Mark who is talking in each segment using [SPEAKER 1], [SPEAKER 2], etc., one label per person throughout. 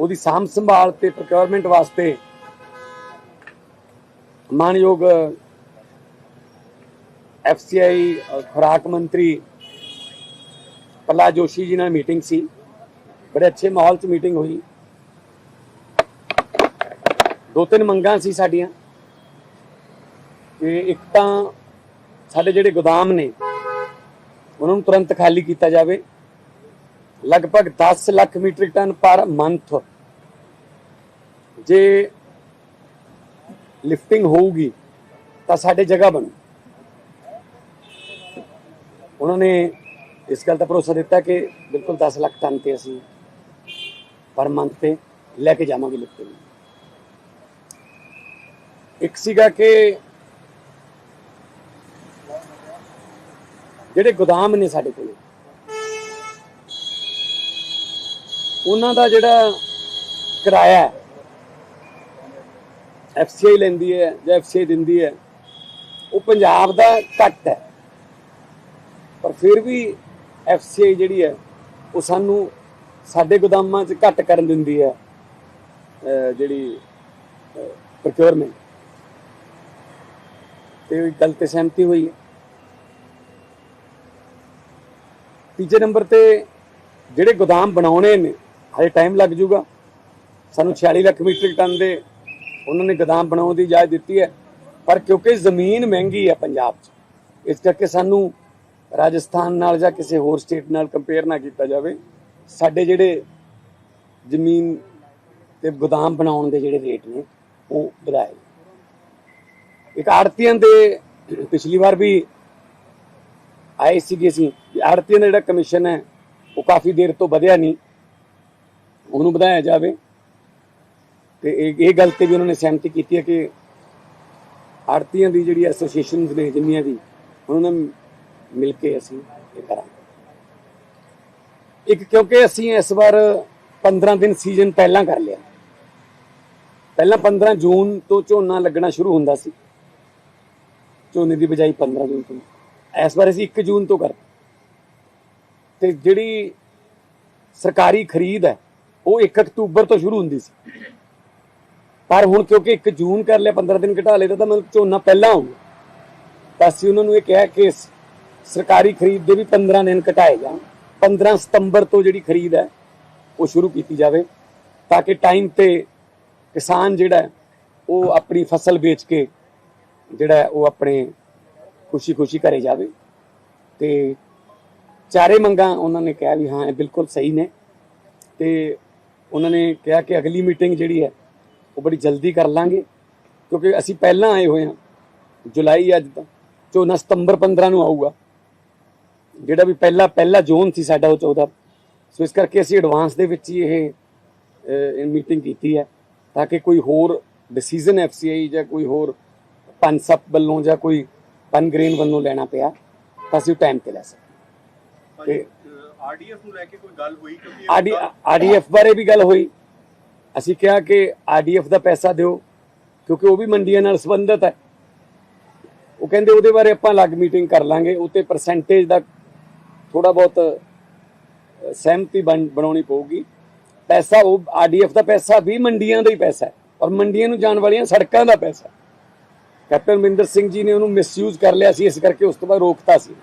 [SPEAKER 1] ਉਹਦੀ ਸਾਂਭ ਸੰਭਾਲ ਤੇ ਪ੍ਰੋਕਿਉਰਮੈਂਟ ਵਾਸਤੇ ਮਾਨਯੋਗ ਐਫਸੀਆਈ ਖੁਰਾਕ ਮੰਤਰੀ ਪ੍ਰਹਲਾਦ ਜੋਸ਼ੀ ਜੀ ਨਾਲ ਮੀਟਿੰਗ ਸੀ। ਬੜੇ ਅੱਛੇ ਮਾਹੌਲ 'ਚ ਮੀਟਿੰਗ ਹੋਈ। ਦੋ ਤਿੰਨ ਮੰਗਾਂ ਸੀ ਸਾਡੀਆਂ। ਕਿ ਇੱਕ ਤਾਂ ਸਾਡੇ ਜਿਹੜੇ ਗੋਦਾਮ ਨੇ, ਉਹਨਾਂ ਨੂੰ ਤੁਰੰਤ ਖਾਲੀ ਕੀਤਾ ਜਾਵੇ। ਲਗਭਗ 10 lakh metric ton per month ਜੇ ਲਿਫਟਿੰਗ ਹੋਊਗੀ, ਤਾਂ ਸਾਡੇ ਜਗ੍ਹਾ ਬਣੂ। ਉਹਨਾਂ ਨੇ ਇਸ ਗੱਲ ਦਾ ਭਰੋਸਾ ਦਿੱਤਾ ਕਿ ਬਿਲਕੁਲ 10 ਲੱਖ ਟਨ ਤੇ ਅਸੀਂ ਪਰ ਮੰਥ ਤੇ ਲੈ ਕੇ ਜਾਵਾਂਗੇ ਲਿਫਟਿੰਗ ਇੱਕ ਸੀਗਾ ਕਿ ਜਿਹੜੇ ਗੋਦਾਮ ਨੇ ਸਾਡੇ ਕੋਲ, ਉਹਨਾਂ ਦਾ ਜਿਹੜਾ ਕਿਰਾਇਆ ਐਫਸੀਆਈ ਲੈਂਦੀ ਹੈ ਜਾਂ ਐਫਸੀਆਈ ਦਿੰਦੀ ਹੈ, ਉਹ ਪੰਜਾਬ ਦਾ ਘੱਟ ਹੈ। ਪਰ ਫਿਰ ਵੀ ਐਫਸੀਆਈ ਜਿਹੜੀ ਹੈ, ਉਹ ਸਾਨੂੰ ਸਾਡੇ ਗੋਦਾਮਾਂ 'ਚ ਘੱਟ ਕਰਨ ਦਿੰਦੀ ਹੈ ਜਿਹੜੀ ਪ੍ਰੋਕਿਉਰਮੈਂਟ ਤੇ ਗੱਲ ਤੇ ਸਹਿਮਤੀ ਹੋਈ ਹੈ। ਤੀਜੇ ਨੰਬਰ ਤੇ ਜਿਹੜੇ ਗੋਦਾਮ ਬਣਾਉਣੇ ਨੇ, ਹਜੇ ਟਾਈਮ ਲੱਗ ਜਾਊਗਾ। ਸਾਨੂੰ 46 ਲੱਖ ਮੀਟ੍ਰਿਕ ਟਨ ਦੇ ਉਹਨਾਂ ਨੇ ਗੋਦਾਮ ਬਣਾਉਣ ਦੀ ਇਜਾਜ਼ਤ ਦਿੱਤੀ ਹੈ। ਪਰ ਕਿਉਂਕਿ ਜ਼ਮੀਨ ਮਹਿੰਗੀ ਹੈ ਪੰਜਾਬ 'ਚ, ਇਸ ਕਰਕੇ ਸਾਨੂੰ ਰਾਜਸਥਾਨ ਨਾਲ ਜਾਂ ਕਿਸੇ ਹੋਰ ਸਟੇਟ ਨਾਲ ਕੰਪੇਅਰ ਨਾ ਕੀਤਾ ਜਾਵੇ। ਸਾਡੇ ਜਿਹੜੇ ਜ਼ਮੀਨ ਤੇ ਗੋਦਾਮ ਬਣਾਉਣ ਦੇ ਜਿਹੜੇ ਰੇਟ ਨੇ, ਉਹ ਵਧਾਏ। ਇੱਕ ਆੜਤੀਆਂ ਦੇ ਪਿਛਲੀ ਵਾਰ ਵੀ ਆਏ ਸੀਗੇ ਅਸੀਂ। ਆੜਤੀਆਂ ਦਾ ਜਿਹੜਾ ਕਮਿਸ਼ਨ ਹੈ, ਉਹ ਕਾਫੀ ਦੇਰ ਤੋਂ ਵਧਿਆ ਨਹੀਂ। ਉਹਨੂੰ ਵਧਾਇਆ ਜਾਵੇ। ਤੇ ਇਹ ਇਹ ਗੱਲ ਤੇ ਵੀ ਉਹਨਾਂ ਨੇ ਸਹਿਮਤੀ ਕੀਤੀ ਹੈ ਕਿ ਆੜਤੀਆਂ ਦੀ ਜਿਹੜੀ ਐਸੋਸੀਏਸ਼ਨਸ ਨੇ ਜਿੰਨੀਆਂ ਵੀ ਉਹਨਾਂ ਨਾਲ ਮਿਲ ਕੇ ਅਸੀਂ ਇਹ ਕਰਾਂਗੇ। ਇੱਕ ਕਿਉਂਕਿ ਅਸੀਂ ਇਸ ਵਾਰ 15 ਦਿਨ ਸੀਜ਼ਨ ਪਹਿਲਾਂ ਕਰ ਲਿਆ। ਪਹਿਲਾਂ 15 ਜੂਨ ਤੋਂ ਝੋਨਾ ਲੱਗਣਾ ਸ਼ੁਰੂ ਹੁੰਦਾ ਸੀ। ਝੋਨੇ ਦੀ ਬਜਾਈ 15 ਜੂਨ ਤੋਂ। ਇਸ ਵਾਰ ਅਸੀਂ 1 ਜੂਨ ਤੋਂ ਕਰ ਤੇ ਜਿਹੜੀ ਸਰਕਾਰੀ ਖਰੀਦ ਹੈ, ਉਹ 1 ਅਕਤੂਬਰ ਤੋਂ ਸ਼ੁਰੂ ਹੁੰਦੀ ਸੀ। ਪਰ ਹੁਣ ਕਿਉਂਕਿ 1 ਜੂਨ ਕਰ ਲਿਆ 15 ਦਿਨ ਘਟਾ ਲਏ ਤਾਂ ਮਤਲਬ ਝੋਨਾ ਪਹਿਲਾਂ ਆਊਗਾ। ਤਾਂ ਅਸੀਂ ਉਹਨਾਂ ਨੂੰ ਇਹ ਕਿਹਾ ਕਿ ਸਰਕਾਰੀ ਖਰੀਦ ਦੇ ਵੀ 15 ਦਿਨ ਘਟਾਏ ਜਾਣ। 15 ਸਤੰਬਰ ਤੋਂ ਜਿਹੜੀ ਖਰੀਦ ਹੈ, ਉਹ ਸ਼ੁਰੂ ਕੀਤੀ ਜਾਵੇ, ਤਾਂ ਕਿ ਟਾਈਮ ਤੇ ਕਿਸਾਨ ਜਿਹੜਾ ਉਹ ਆਪਣੀ ਫਸਲ ਵੇਚ ਕੇ ਜਿਹੜਾ ਉਹ ਆਪਣੇ ਖੁਸ਼ੀ-ਖੁਸ਼ੀ ਘਰੇ ਜਾਵੇ। ਤੇ ਚਾਰੇ ਮੰਗਾਂ ਉਹਨਾਂ ਨੇ ਕਿਹਾ ਵੀ ਹਾਂ, ਇਹ ਬਿਲਕੁਲ ਸਹੀ ਨੇ। ਤੇ ਉਹਨਾਂ ਨੇ ਕਿਹਾ ਕਿ ਅਗਲੀ ਮੀਟਿੰਗ ਜਿਹੜੀ ਹੈ ਉਹ ਬੜੀ ਜਲਦੀ ਕਰ ਲਾਂਗੇ ਕਿਉਂਕਿ ਅਸੀਂ ਪਹਿਲਾਂ ਆਏ ਹੋਏ ਹਾਂ ਜੁਲਾਈ ਅੱਜ ਤਾਂ ਝੋਨਾ ਸਤੰਬਰ 15 ਨੂੰ ਆਊਗਾ। ਜਿਹੜਾ ਵੀ ਪਹਿਲਾ ਪਹਿਲਾ ਜ਼ੋਨ ਸੀ ਸਾਡਾ ਉਹ 14 ਸੋ ਇਸ ਕਰਕੇ ਅਸੀਂ ਐਡਵਾਂਸ ਦੇ ਵਿੱਚ ਹੀ ਇਹ ਮੀਟਿੰਗ ਕੀਤੀ ਹੈ ਤਾਂ ਕਿ ਕੋਈ ਹੋਰ ਡਿਸੀਜਨ ਐਫਸੀਆਈ ਜਾਂ ਕੋਈ ਹੋਰ ਪੰਸਪ ਵੱਲੋਂ ਜਾਂ ਕੋਈ ਪਨਗ੍ਰੇਨ ਵੱਲੋਂ ਲੈਣਾ ਪਿਆ ਤਾਂ ਅਸੀਂ ਟਾਈਮ ਤੇ ਲੈ ਸਕੀਏ ਤੇ
[SPEAKER 2] ਆਰਡੀਐਫ ਨੂੰ ਲੈ ਕੇ ਕੋਈ ਗੱਲ ਹੋਈ ਕਿਉਂਕਿ
[SPEAKER 1] ਆਰਡੀਐਫ ਬਾਰੇ ਵੀ ਗੱਲ ਹੋਈ। ਅਸੀਂ ਕਿਹਾ ਕਿ ਆਰਡੀਐਫ ਦਾ ਪੈਸਾ ਦਿਓ, ਕਿਉਂਕਿ ਉਹ ਵੀ ਮੰਡੀਆਂ ਨਾਲ ਸੰਬੰਧਿਤ ਹੈ। ਉਹ ਕਹਿੰਦੇ ਉਹਦੇ ਬਾਰੇ ਆਪਾਂ ਅਲੱਗ ਮੀਟਿੰਗ ਕਰ ਲਾਂਗੇ, ਉਤੇ ਪਰਸੈਂਟੇਜ ਦਾ ਥੋੜਾ ਬਹੁਤ ਸਹਿਮਤੀ ਬਣ- ਬਣਾਉਣੀ ਪਊਗੀ। ਪੈਸਾ ਉਹ ਆਰਡੀਐਫ ਦਾ ਪੈਸਾ ਵੀ ਮੰਡੀਆਂ ਦਾ ਹੀ ਪੈਸਾ ਹੈ, ਔਰ ਮੰਡੀਆਂ ਨੂੰ ਜਾਣ ਵਾਲੀਆਂ ਸੜਕਾਂ ਦਾ ਪੈਸਾ ਕੈਪਟਨ ਮਨਿੰਦਰ ਸਿੰਘ ਜੀ ਨੇ ਉਹਨੂੰ ਮਿਸਯੂਜ਼ ਕਰ ਲਿਆ ਸੀ, ਇਸ ਕਰਕੇ ਉਸ ਤੋਂ ਬਾਅਦ ਰੋਕਤਾ ਸੀ।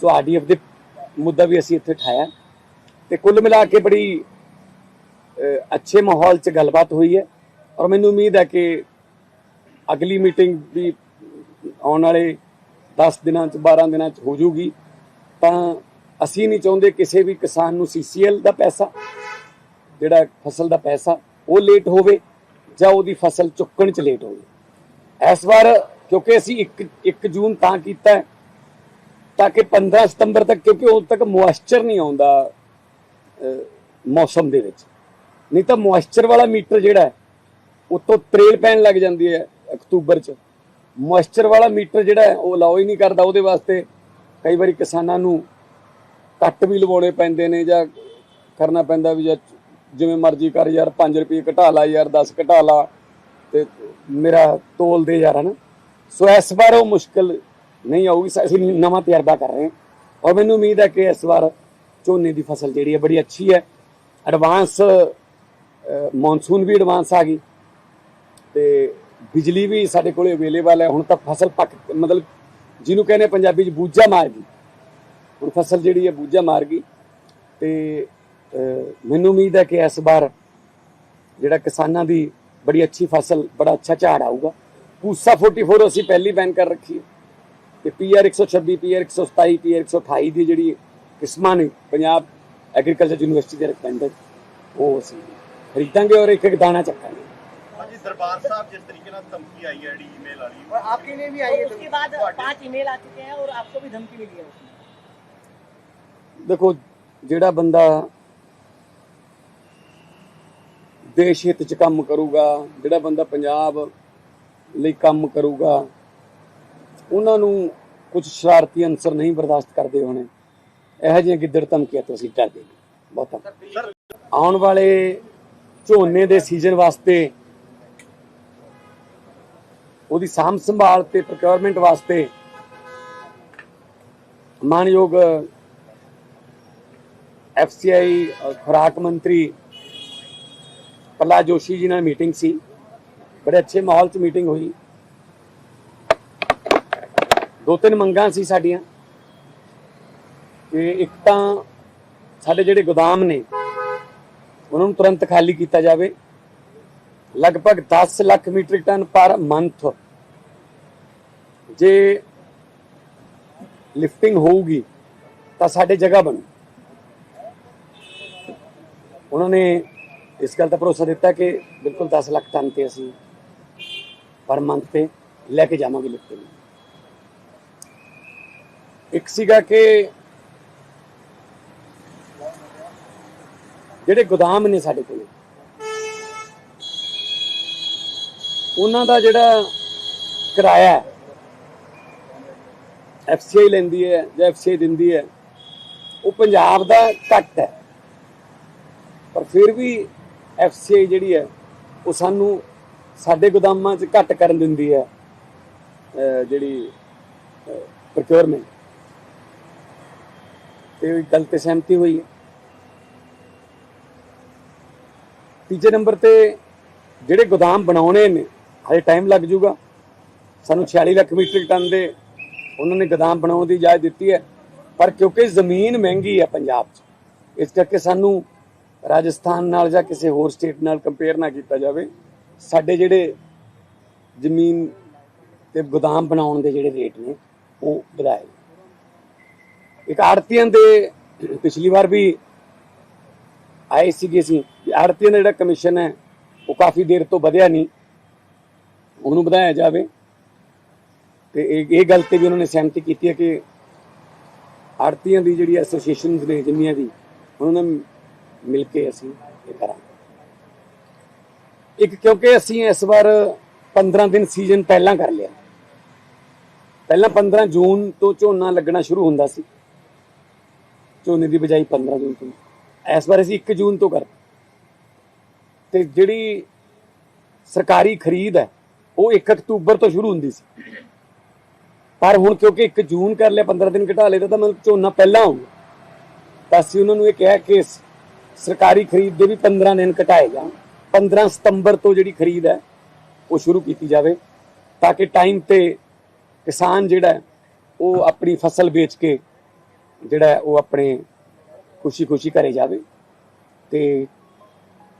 [SPEAKER 1] ਸੋ ਆਰਡੀਐਫ ਦੇ ਮੁੱਦਾ ਵੀ ਅਸੀਂ ਇੱਥੇ ਠਾਇਆ। ਤੇ ਕੁੱਲ ਮਿਲਾ ਕੇ ਬੜੀ ਅੱਛੇ ਮਾਹੌਲ 'ਚ ਗੱਲਬਾਤ ਹੋਈ ਹੈ ਔਰ ਮੈਨੂੰ ਉਮੀਦ ਹੈ ਕਿ ਅਗਲੀ ਮੀਟਿੰਗ ਵੀ ਆਉਣ ਵਾਲੇ 10 ਦਿਨਾਂ 'ਚ 12 ਦਿਨਾਂ 'ਚ ਹੋ ਜੂਗੀ। ਤਾਂ ਅਸੀਂ ਨਹੀਂ ਚਾਹੁੰਦੇ ਕਿਸੇ ਵੀ ਕਿਸਾਨ ਨੂੰ ਸੀਸੀਐਲ ਦਾ ਪੈਸਾ, ਜਿਹੜਾ ਫਸਲ ਦਾ ਪੈਸਾ, ਉਹ ਲੇਟ ਹੋਵੇ ਜਾਂ ਉਹਦੀ ਫਸਲ ਚੁੱਕਣ 'ਚ ਲੇਟ ਹੋਵੇ। ਇਸ ਵਾਰ ਕਿਉਂਕਿ ਅਸੀਂ 1 1 ਜੂਨ ਤਾਂ ਕੀਤਾ ਤਾਂ ਕਿ 15 ਸਤੰਬਰ ਤੱਕ, ਕਿਉਂਕਿ ਉਦੋਂ ਤੱਕ ਮੋਇਸਚਰ ਨਹੀਂ ਆਉਂਦਾ ਮੌਸਮ ਦੇ ਵਿੱਚ। ਨਹੀਂ ਤਾਂ ਮੋਇਸਚਰ ਵਾਲਾ ਮੀਟਰ ਜਿਹੜਾ ਹੈ, ਉਤੋਂ ਤਰੇਲ ਪੈਣ ਲੱਗ ਜਾਂਦੀ ਹੈ ਅਕਤੂਬਰ ਚ। ਮੋਇਸਚਰ ਵਾਲਾ ਮੀਟਰ ਜਿਹੜਾ ਉਹ ਅਲਾਉ ਹੀ ਨਹੀਂ ਕਰਦਾ ਉਹਦੇ ਵਾਸਤੇ। ਕਈ ਵਾਰੀ ਕਿਸਾਨਾਂ ਨੂੰ ਕੱਟ ਵੀ ਲਵਾਉਣੇ ਪੈਂਦੇ ਨੇ ਜਾਂ ਕਰਨਾ ਪੈਂਦਾ ਵੀ ਜਾਂ ਜਿਵੇਂ ਮਰਜ਼ੀ ਕਰ ਯਾਰ 5 ਰੁਪਏ ਘਟਾ ਲਾ ਯਾਰ 10 ਘਟਾ ਲਾ ਤੇ ਮੇਰਾ ਤੋਲ ਦੇ ਯਾਰ, ਹਨਾ। ਸੋ ਇਸ ਵਾਰ ਉਹ ਮੁਸ਼ਕਲ ਨਹੀਂ ਆਊਗੀ ਅਸੀਂ ਨਵਾਂ ਤਜਰਬਾ ਕਰ ਰਹੇ ਹਾਂ। ਔਰ ਮੈਨੂੰ ਉਮੀਦ ਹੈ ਕਿ ਇਸ ਵਾਰ ਝੋਨੇ ਦੀ ਫਸਲ ਜਿਹੜੀ ਹੈ, ਬੜੀ ਅੱਛੀ ਹੈ। ਐਡਵਾਂਸ ਮੌਨਸੂਨ ਵੀ ਐਡਵਾਂਸ ਆ ਗਈ ਤੇ ਬਿਜਲੀ ਵੀ ਸਾਡੇ ਕੋਲੇ ਅਵੇਲੇਬਲ ਹੈ। ਹੁਣ ਤਾਂ ਫਸਲ ਪੱਕ ਮਤਲਬ ਜਿਹਨੂੰ ਕਹਿੰਦੇ ਪੰਜਾਬੀ ਚ ਬੂਝਾ ਮਾਰ ਗਈ ਹੁਣ ਫਸਲ ਜਿਹੜੀ ਹੈ ਬੂਝਾ ਮਾਰ ਗਈ ਤੇ ਮੈਨੂੰ ਉਮੀਦ ਹੈ ਕਿ ਇਸ ਵਾਰ ਜਿਹੜਾ ਕਿਸਾਨਾਂ ਦੀ ਬੜੀ ਅੱਛੀ ਫਸਲ, ਬੜਾ ਅੱਛਾ ਝਾੜ ਆਊਗਾ। ਪੂਸਾ 44 ਅਸੀਂ ਪਹਿਲੀ ਬੈਨ ਕਰ ਰੱਖੀ ਹੈ। ਤੇ ਪੀਆਰ 126 ਪੀਆਰ 127 ਪੀਆਰ 128 ਦੀ ਜਿਹੜੀ ਕਿਸਮਾਂ ਨੇ ਪੰਜਾਬ ਐਗਰੀਕਲਚਰ ਯੂਨੀਵਰਸਿਟੀ ਦੇ ਰਿਕਮੈਂਡਡ ਉਹ ਅਸੀਂ ਖਰੀਦਾਂਗੇ ਔਰ ਇੱਕ ਇੱਕ ਦਾਣਾ ਚੱਕਾਂਗੇ
[SPEAKER 2] ਹਾਂਜੀ ਦਰਬਾਰ ਸਾਹਿਬ ਜਿਸ ਤਰੀਕੇ ਨਾਲ ਧਮਕੀ ਆਈ ਹੈ ਜਿਹੜੀ ਈਮੇਲ ਵਾਲੀ
[SPEAKER 3] और आपके लिए भी आई है
[SPEAKER 4] उसके बाद पांच ईमेल आ चुके हैं और आपको भी धमकी मिली है उसमें
[SPEAKER 1] ਦੇਖੋ ਜਿਹੜਾ ਬੰਦਾ ਦੇਸ਼ ਹਿੱਤ ਚ ਕੰਮ ਕਰੂਗਾ ਜਿਹੜਾ ਬੰਦਾ ਪੰਜਾਬ ਲਈ ਕੰਮ ਕਰੂਗਾ ਉਹਨਾਂ ਨੂੰ ਕੁਝ ਸ਼ਰਾਰਤੀ ਅਨਸਰ ਨਹੀਂ ਬਰਦਾਸ਼ਤ ਕਰਦੇ ਹੋਣੇ ਇਹੋ ਜਿਹੀਆਂ ਗਿੱਦੜ ਧਮਕੀਆਂ ਤੋਂ ਅਸੀਂ ਡਰਦੇ ਨਹੀਂ ਬਹੁਤਾ
[SPEAKER 2] ਸਰ
[SPEAKER 1] ਆਉਣ ਵਾਲੇ ਝੋਨੇ ਦੇ ਸੀਜ਼ਨ ਵਾਸਤੇ, ਉਹਦੀ ਸਾਂਭ ਸੰਭਾਲ ਤੇ ਪ੍ਰੋਕਿਉਰਮੈਂਟ ਵਾਸਤੇ ਮਾਨਯੋਗ ਐਫਸੀਆਈ ਖੁਰਾਕ ਮੰਤਰੀ ਪ੍ਰਹਲਾਦ ਜੋਸ਼ੀ ਜੀ ਨਾਲ ਮੀਟਿੰਗ ਸੀ। ਬੜੇ ਅੱਛੇ ਮਾਹੌਲ 'ਚ ਮੀਟਿੰਗ ਹੋਈ। ਦੋ ਤਿੰਨ ਮੰਗਾਂ ਸੀ ਸਾਡੀਆਂ। ਕਿ ਇੱਕ ਤਾਂ ਸਾਡੇ ਜਿਹੜੇ ਗੋਦਾਮ ਨੇ ਉਹਨਾਂ ਨੂੰ ਤੁਰੰਤ ਖਾਲੀ ਕੀਤਾ ਜਾਵੇ। ਲਗਭਗ 10 lakh metric ton per month ਜੇ ਲਿਫਟਿੰਗ ਹੋਊਗੀ, ਤਾਂ ਸਾਡੇ ਜਗ੍ਹਾ ਬਣੂ। ਉਹਨਾਂ ਨੇ ਇਸ ਗੱਲ ਦਾ ਭਰੋਸਾ ਦਿੱਤਾ ਕਿ ਬਿਲਕੁਲ 10 ਲੱਖ ਟਨ ਤੇ ਅਸੀਂ ਪਰ ਮੰਥ ਤੇ ਲੈ ਕੇ ਜਾਵਾਂਗੇ ਲਿਫਟਿੰਗ। ਇੱਕ ਸੀਗਾ ਕਿ ਜਿਹੜੇ ਗੋਦਾਮ ਨੇ ਸਾਡੇ ਕੋਲ। ਉਹਨਾਂ ਦਾ ਜਿਹੜਾ ਕਿਰਾਇਆ ਹੈ ਐਫਸੀਆਈ ਲੈਂਦੀ ਹੈ ਜਾਂ ਐਫਸੀਆਈ ਦਿੰਦੀ ਹੈ, ਉਹ ਪੰਜਾਬ ਦਾ ਘੱਟ ਹੈ। ਪਰ ਫਿਰ ਵੀ ਐਫਸੀਆਈ ਜਿਹੜੀ ਹੈ, ਉਹ ਸਾਨੂੰ ਸਾਡੇ ਗੋਦਾਮਾਂ 'ਚ ਘੱਟ ਕਰਨ ਦਿੰਦੀ ਹੈ ਜਿਹੜੀ ਪ੍ਰੋਕਿਉਰਮੈਂਟ ਤੇ ਉਹ ਗੱਲ ਤੇ ਸਹਿਮਤੀ ਹੋਈ ਹੈ। ਤੀਜੇ ਨੰਬਰ ਤੇ ਜਿਹੜੇ ਗੋਦਾਮ ਬਣਾਉਣੇ ਨੇ, ਹਜੇ ਟਾਈਮ ਲੱਗ ਜੂਗਾ ਸਾਨੂੰ 46 ਲੱਖ ਮੀਟ੍ਰਿਕ ਟਨ ਦੇ ਉਹਨਾਂ ਨੇ ਗੋਦਾਮ ਬਣਾਉਣ ਦੀ ਇਜਾਜ਼ਤ ਦਿੱਤੀ ਹੈ। ਪਰ ਕਿਉਂਕਿ ਜ਼ਮੀਨ ਮਹਿੰਗੀ ਹੈ ਪੰਜਾਬ 'ਚ, ਇਸ ਕਰਕੇ ਸਾਨੂੰ ਰਾਜਸਥਾਨ ਨਾਲ ਜਾਂ ਕਿਸੇ ਹੋਰ ਸਟੇਟ ਨਾਲ ਕੰਪੇਅਰ ਨਾ ਕੀਤਾ ਜਾਵੇ। ਸਾਡੇ ਜਿਹੜੇ ਜ਼ਮੀਨ ਤੇ ਗੋਦਾਮ ਬਣਾਉਣ ਦੇ ਜਿਹੜੇ ਰੇਟ ਨੇ, ਉਹ ਵਧਾਏ ਇੱਕ ਆੜਤੀਆਂ ਦੇ ਪਿਛਲੀ ਵਾਰ ਵੀ ਆਏ ਸੀਗੇ ਸੀ ਆੜਤੀਆਂ ਦਾ ਜਿਹੜਾ ਕਮਿਸ਼ਨ ਹੈ, ਉਹ ਕਾਫੀ ਦੇਰ ਤੋਂ ਵਧਿਆ ਨਹੀਂ। ਉਹਨੂੰ ਵਧਾਇਆ ਜਾਵੇ। ਤੇ ਇਹ ਗੱਲ ਤੇ ਵੀ ਉਹਨਾਂ ਨੇ ਸਹਿਮਤੀ ਕੀਤੀ ਹੈ ਕਿ ਆੜਤੀਆਂ ਦੀ ਜਿਹੜੀ ਐਸੋਸੀਏਸ਼ਨਸ ਨੇ, ਜਿੰਨੀਆਂ ਵੀ ਉਹਨਾਂ ਨਾਲ ਮਿਲ ਕੇ ਅਸੀਂ ਇਹ ਕਰਾਂਗੇ। ਇੱਕ, ਕਿਉਂਕਿ ਅਸੀਂ ਇਸ ਵਾਰ 15 ਦਿਨ ਸੀਜ਼ਨ ਪਹਿਲਾਂ ਕਰ ਲਿਆ। ਪਹਿਲਾਂ 15 ਜੂਨ ਤੋਂ ਝੋਨਾ ਲੱਗਣਾ ਸ਼ੁਰੂ ਹੁੰਦਾ ਸੀ। ਝੋਨੇ ਦੀ ਬਜਾਈ 15 ਜੂਨ ਤੋਂ। ਇਸ ਵਾਰ ਅਸੀਂ 1 ਜੂਨ ਤੋਂ ਕਰ ਤੇ ਜਿਹੜੀ ਸਰਕਾਰੀ ਖਰੀਦ ਹੈ, ਉਹ 1 ਅਕਤੂਬਰ ਤੋਂ ਸ਼ੁਰੂ ਹੁੰਦੀ ਸੀ। ਪਰ ਹੁਣ ਕਿਉਂਕਿ 1 ਜੂਨ ਕਰ ਲਿਆ 15 ਦਿਨ ਘਟਾ ਲਿਆ ਤਾਂ ਮਤਲਬ ਝੋਨਾ ਪਹਿਲਾਂ ਹੋਊਗਾ ਤਾਂ ਅਸੀਂ ਉਹਨਾਂ ਨੂੰ ਇਹ ਕਿਹਾ ਕਿ ਸਰਕਾਰੀ ਖਰੀਦ ਦੇ ਵੀ 15 ਦਿਨ ਘਟਾਏ ਜਾਣ। 15 ਸਤੰਬਰ ਤੋਂ ਜਿਹੜੀ ਖਰੀਦ ਹੈ, ਉਹ ਸ਼ੁਰੂ ਕੀਤੀ ਜਾਵੇ, ਤਾਂ ਕਿ ਟਾਈਮ ਤੇ ਕਿਸਾਨ ਜਿਹੜਾ ਉਹ ਆਪਣੀ ਫਸਲ ਵੇਚ ਕੇ ਜਿਹੜਾ ਉਹ ਆਪਣੇ ਖੁਸ਼ੀ-ਖੁਸ਼ੀ ਘਰੇ ਜਾਵੇ। ਤੇ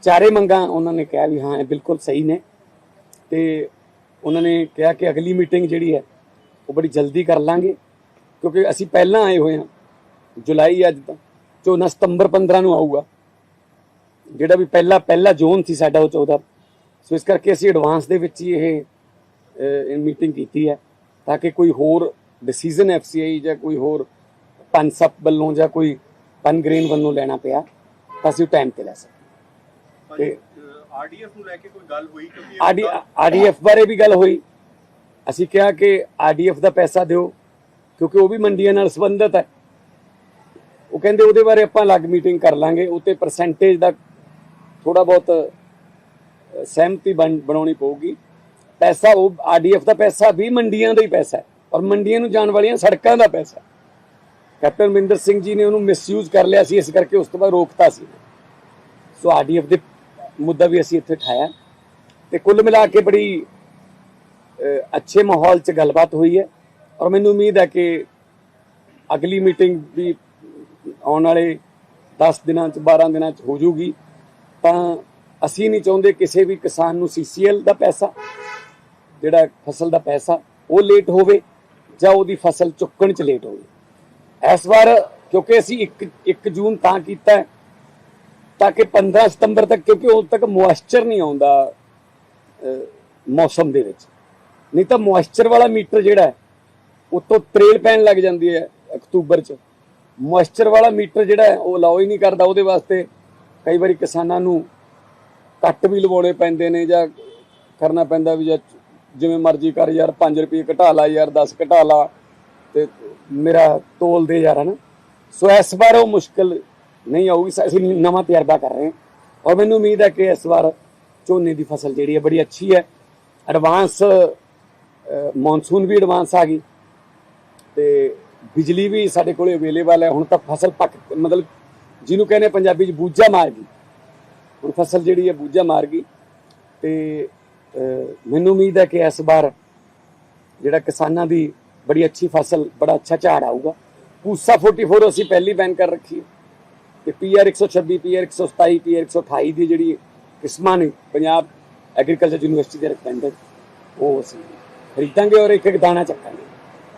[SPEAKER 1] ਚਾਰੇ ਮੰਗਾਂ ਉਹਨਾਂ ਨੇ ਕਿਹਾ ਵੀ ਹਾਂ, ਇਹ ਬਿਲਕੁਲ ਸਹੀ ਨੇ। ਤੇ ਉਹਨਾਂ ਨੇ ਕਿਹਾ ਕਿ ਅਗਲੀ ਮੀਟਿੰਗ ਜਿਹੜੀ ਹੈ, ਉਹ ਬੜੀ ਜਲਦੀ ਕਰ ਲਾਂਗੇ। ਕਿਉਂਕਿ ਅਸੀਂ ਪਹਿਲਾਂ ਆਏ ਹੋਏ ਹਾਂ, ਜੁਲਾਈ ਅੱਜ ਤਾਂ ਝੋਨਾ ਸਤੰਬਰ 15 ਨੂੰ ਆਊਗਾ। ਜਿਹੜਾ ਵੀ ਪਹਿਲਾ ਪਹਿਲਾ ਜ਼ੋਨ ਸੀ ਸਾਡਾ ਉਹ 14 ਸੋ ਇਸ ਕਰਕੇ ਅਸੀਂ ਐਡਵਾਂਸ ਦੇ ਵਿੱਚ ਹੀ ਇਹ ਮੀਟਿੰਗ ਕੀਤੀ ਹੈ, ਤਾਂ ਕਿ ਕੋਈ ਹੋਰ ਡਿਸੀਜਨ ਐਫਸੀਆਈ ਜਾਂ ਕੋਈ ਹੋਰ ਪੰਸਪ ਵੱਲੋਂ ਜਾਂ ਕੋਈ ਪਨਗ੍ਰੇਨ ਵੱਲੋਂ ਲੈਣਾ ਪਿਆ। ਤਾਂ ਅਸੀਂ ਟਾਈਮ ਤੇ ਲੈ ਸਕਦੇ।
[SPEAKER 2] ਭਾਜੀ ਆਰਡੀਐਫ ਨੂੰ ਲੈ ਕੇ ਕੋਈ ਗੱਲ ਹੋਈ ਕਿਉਂਕਿ
[SPEAKER 1] ਆਰਡੀਐਫ ਬਾਰੇ ਵੀ ਗੱਲ ਹੋਈ। ਅਸੀਂ ਕਿਹਾ ਕਿ ਆਰਡੀਐਫ ਦਾ ਪੈਸਾ ਦਿਓ ਕਿਉਂਕਿ ਉਹ ਵੀ ਮੰਡੀਆਂ ਨਾਲ ਸੰਬੰਧਿਤ ਹੈ। ਉਹ ਕਹਿੰਦੇ ਉਹਦੇ ਬਾਰੇ ਆਪਾਂ ਅਲੱਗ ਮੀਟਿੰਗ ਕਰ ਲਾਂਗੇ। ਉਤੇ ਪਰਸੈਂਟੇਜ ਦਾ ਥੋੜਾ ਬਹੁਤ ਸਹਿਮਤੀ ਬਣ- ਬਣਾਉਣੀ ਪਊਗੀ। ਪੈਸਾ ਉਹ ਆਰਡੀਐਫ ਦਾ ਪੈਸਾ ਵੀ ਮੰਡੀਆਂ ਦਾ ਹੀ ਪੈਸਾ ਹੈ। ਔਰ ਮੰਡੀਆਂ ਨੂੰ ਜਾਣ ਵਾਲੀਆਂ ਸੜਕਾਂ ਦਾ ਪੈਸਾ। ਕੈਪਟਨ ਅਮਰਿੰਦਰ ਸਿੰਘ ਜੀ ਨੇ ਉਹਨੂੰ ਮਿਸਯੂਜ਼ ਕਰ ਲਿਆ ਸੀ, ਇਸ ਕਰਕੇ ਉਸ ਤੋਂ ਬਾਅਦ ਰੋਕਤਾ ਸੀ। ਸੋ ਆਰਡੀਐਫ ਦੇ ਮੁੱਦਾ ਵੀ ਅਸੀਂ ਇੱਥੇ ਉਠਾਇਆ। ਤੇ ਕੁੱਲ ਮਿਲਾ ਕੇ ਬੜੀ ਅੱਛੇ ਮਾਹੌਲ 'ਚ ਗੱਲਬਾਤ ਹੋਈ ਹੈ। ਔਰ ਮੈਨੂੰ ਉਮੀਦ ਹੈ ਕਿ ਅਗਲੀ ਮੀਟਿੰਗ ਵੀ ਆਉਣ ਵਾਲੇ 10 ਦਿਨਾਂ 'ਚ 12 ਦਿਨਾਂ 'ਚ ਹੋ ਜੂਗੀ। ਤਾਂ ਅਸੀਂ ਨਹੀਂ ਚਾਹੁੰਦੇ ਕਿਸੇ ਵੀ ਕਿਸਾਨ ਨੂੰ ਸੀਸੀਐਲ ਦਾ ਪੈਸਾ, ਜਿਹੜਾ ਫਸਲ ਦਾ ਪੈਸਾ ਉਹ ਲੇਟ ਹੋਵੇ ਜਾਂ ਉਹਦੀ ਫਸਲ ਚੁੱਕਣ 'ਚ ਲੇਟ ਹੋਵੇ। ਇਸ ਵਾਰ ਕਿਉਂਕਿ ਅਸੀਂ 1 1 ਜੂਨ ਤਾਂ ਕੀਤਾ ਤਾਂ ਕਿ 15 ਸਤੰਬਰ ਤੱਕ, ਕਿਉਂਕਿ ਉਦੋਂ ਤੱਕ ਮੋਇਸਚਰ ਨਹੀਂ ਆਉਂਦਾ ਮੌਸਮ ਦੇ ਵਿੱਚ। ਨਹੀਂ ਤਾਂ ਮੋਇਸਚਰ ਵਾਲਾ ਮੀਟਰ ਜਿਹੜਾ ਹੈ, ਉਤੋਂ ਤਰੇਲ ਪੈਣ ਲੱਗ ਜਾਂਦੀ ਹੈ ਅਕਤੂਬਰ 'ਚ। ਮੋਇਸਚਰ ਵਾਲਾ ਮੀਟਰ ਜਿਹੜਾ ਉਹ ਅਲਾਉ ਹੀ ਨਹੀਂ ਕਰਦਾ ਉਹਦੇ ਵਾਸਤੇ। ਕਈ ਵਾਰੀ ਕਿਸਾਨਾਂ ਨੂੰ ਕੱਟ ਵੀ ਲਵਾਉਣੇ ਪੈਂਦੇ ਨੇ ਜਾਂ ਕਰਨਾ ਪੈਂਦਾ ਵੀ ਜਾਂ ਜਿਵੇਂ ਮਰਜ਼ੀ ਕਰ, ਯਾਰ 5 ਰੁਪਏ ਘਟਾ ਲਾ, ਯਾਰ 10 ਘਟਾ ਲਾ। ਤੇ ਮੇਰਾ ਤੋਲ ਦੇ ਯਾਰ ਨਾ। ਸੋ ਇਸ ਵਾਰ ਉਹ ਮੁਸ਼ਕਲ ਨਹੀਂ ਆਊਗੀ। ਅਸੀਂ ਨਵਾਂ ਤਜਰਬਾ ਕਰ ਰਹੇ ਹਾਂ। ਔਰ ਮੈਨੂੰ ਉਮੀਦ ਹੈ ਕਿ ਇਸ ਵਾਰ ਝੋਨੇ ਦੀ ਫਸਲ ਜਿਹੜੀ ਹੈ ਬੜੀ ਅੱਛੀ ਹੈ। ਐਡਵਾਂਸ ਮੌਨਸੂਨ ਵੀ ਐਡਵਾਂਸ ਆ ਗਈ। ਤੇ ਬਿਜਲੀ ਵੀ ਸਾਡੇ ਕੋਲੇ ਅਵੇਲੇਬਲ ਹੈ। ਹੁਣ ਤਾਂ ਫਸਲ ਪੱਕ ਮਤਲਬ ਜਿਹਨੂੰ ਕਹਿੰਦੇ ਪੰਜਾਬੀ ਚ ਬੂਝਾ ਮਾਰ ਗਈ। ਹੁਣ ਫਸਲ ਜਿਹੜੀ ਹੈ ਬੂਝਾ ਮਾਰ ਗਈ। ਤੇ ਮੈਨੂੰ ਉਮੀਦ ਹੈ ਕਿ ਇਸ ਵਾਰ ਜਿਹੜਾ ਕਿਸਾਨਾਂ ਦੀ ਬੜੀ ਅੱਛੀ ਫਸਲ ਬੜਾ ਅੱਛਾ ਝਾੜ ਆਊਗਾ ਪੂਸਾ 44 ਅਸੀਂ ਪਹਿਲੀ ਬੈਨ ਕਰ ਰੱਖੀ ਹੈ ਤੇ ਪੀਆਰ 126 ਪੀਆਰ 127 ਪੀਆਰ 128 ਦੀ ਜਿਹੜੀ ਕਿਸਮਾਂ ਨੇ ਪੰਜਾਬ ਐਗਰੀਕਲਚਰ ਯੂਨੀਵਰਸਿਟੀ ਦੇ ਰਿਕਮੈਂਡਡ ਉਹ ਅਸੀਂ ਖਰੀਦਾਂਗੇ ਔਰ ਇੱਕ ਇੱਕ ਦਾਣਾ ਚੱਕਾਂਗੇ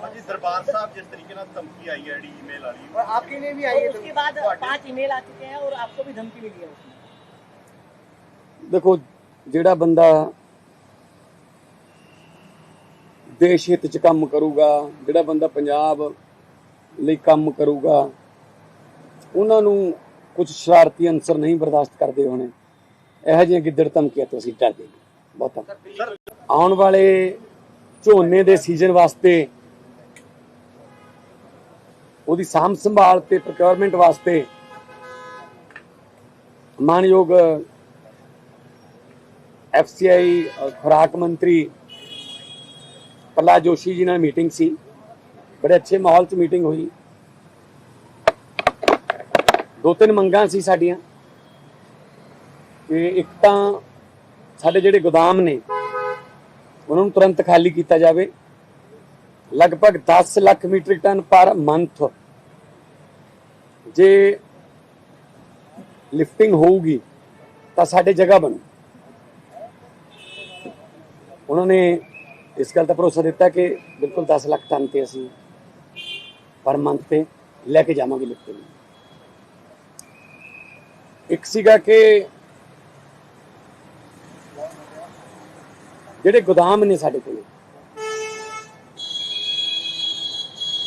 [SPEAKER 2] ਹਾਂਜੀ ਦਰਬਾਰ ਸਾਹਿਬ ਜਿਸ ਤਰੀਕੇ ਨਾਲ ਧਮਕੀ ਆਈ ਹੈ ਜਿਹੜੀ ਈਮੇਲ ਵਾਲੀ
[SPEAKER 4] और आपके लिए भी आई है उसके बाद पांच ईमेल आ चुके हैं और आपको भी धमकी मिली है उसमें
[SPEAKER 1] ਦੇਖੋ ਜਿਹੜਾ ਬੰਦਾ ਦੇਸ਼ ਹਿੱਤ ਚ ਕੰਮ ਕਰੂਗਾ, ਜਿਹੜਾ ਬੰਦਾ ਪੰਜਾਬ ਲਈ ਕੰਮ ਕਰੂਗਾ, ਉਹਨਾਂ ਨੂੰ ਕੁਝ ਸ਼ਰਾਰਤੀ ਅੰਸਰ ਨਹੀਂ ਬਰਦਾਸ਼ਤ ਕਰਦੇ ਹੋਣੇ। ਇਹੋ ਜਿਹੀਆਂ ਗਿੱਦੜ ਧਮਕੀਆਂ ਤੋਂ ਅਸੀਂ ਡਰਦੇ ਨਹੀਂ ਆਉਣ ਵਾਲੇ ਝੋਨੇ ਦੇ ਸੀਜ਼ਨ ਵਾਸਤੇ, ਉਹਦੀ ਸਾਂਭ ਸੰਭਾਲ ਤੇ ਪ੍ਰੋਕਿਉਰਮੈਂਟ ਵਾਸਤੇ ਮਾਨਯੋਗ ਐਫਸੀਆਈ ਖੁਰਾਕ ਮੰਤਰੀ ਪ੍ਰਹਲਾਦ ਜੋਸ਼ੀ ਜੀ ਨਾਲ ਮੀਟਿੰਗ ਸੀ ਬੜੇ ਅੱਛੇ ਮਾਹੌਲ 'ਚ ਮੀਟਿੰਗ ਹੋਈ ਦੋ ਤਿੰਨ ਮੰਗਾਂ ਸੀ ਸਾਡੀਆਂ ਕਿ ਇੱਕ ਤਾਂ ਸਾਡੇ ਜਿਹੜੇ ਗੋਦਾਮ ਨੇ ਉਹਨਾਂ ਨੂੰ ਤੁਰੰਤ ਖਾਲੀ ਕੀਤਾ ਜਾਵੇ ਲਗਭਗ 10 lakh metric ton per month ਜੇ ਲਿਫਟਿੰਗ ਹੋਊਗੀ ਤਾਂ ਸਾਡੇ ਜਗ੍ਹਾ ਬਣੂ ਉਹਨਾਂ ਨੇ ਇਸ ਗੱਲ ਦਾ ਭਰੋਸਾ ਦਿੱਤਾ ਕਿ ਬਿਲਕੁਲ 10 ਲੱਖ ਟਨ ਤੇ ਅਸੀਂ ਪਰ ਮੰਥ ਤੇ ਲੈ ਕੇ ਜਾਵਾਂਗੇ ਲਿਫਟਿੰਗ ਇੱਕ ਸੀਗਾ ਕਿ ਜਿਹੜੇ ਗੋਦਾਮ ਨੇ ਸਾਡੇ ਕੋਲ,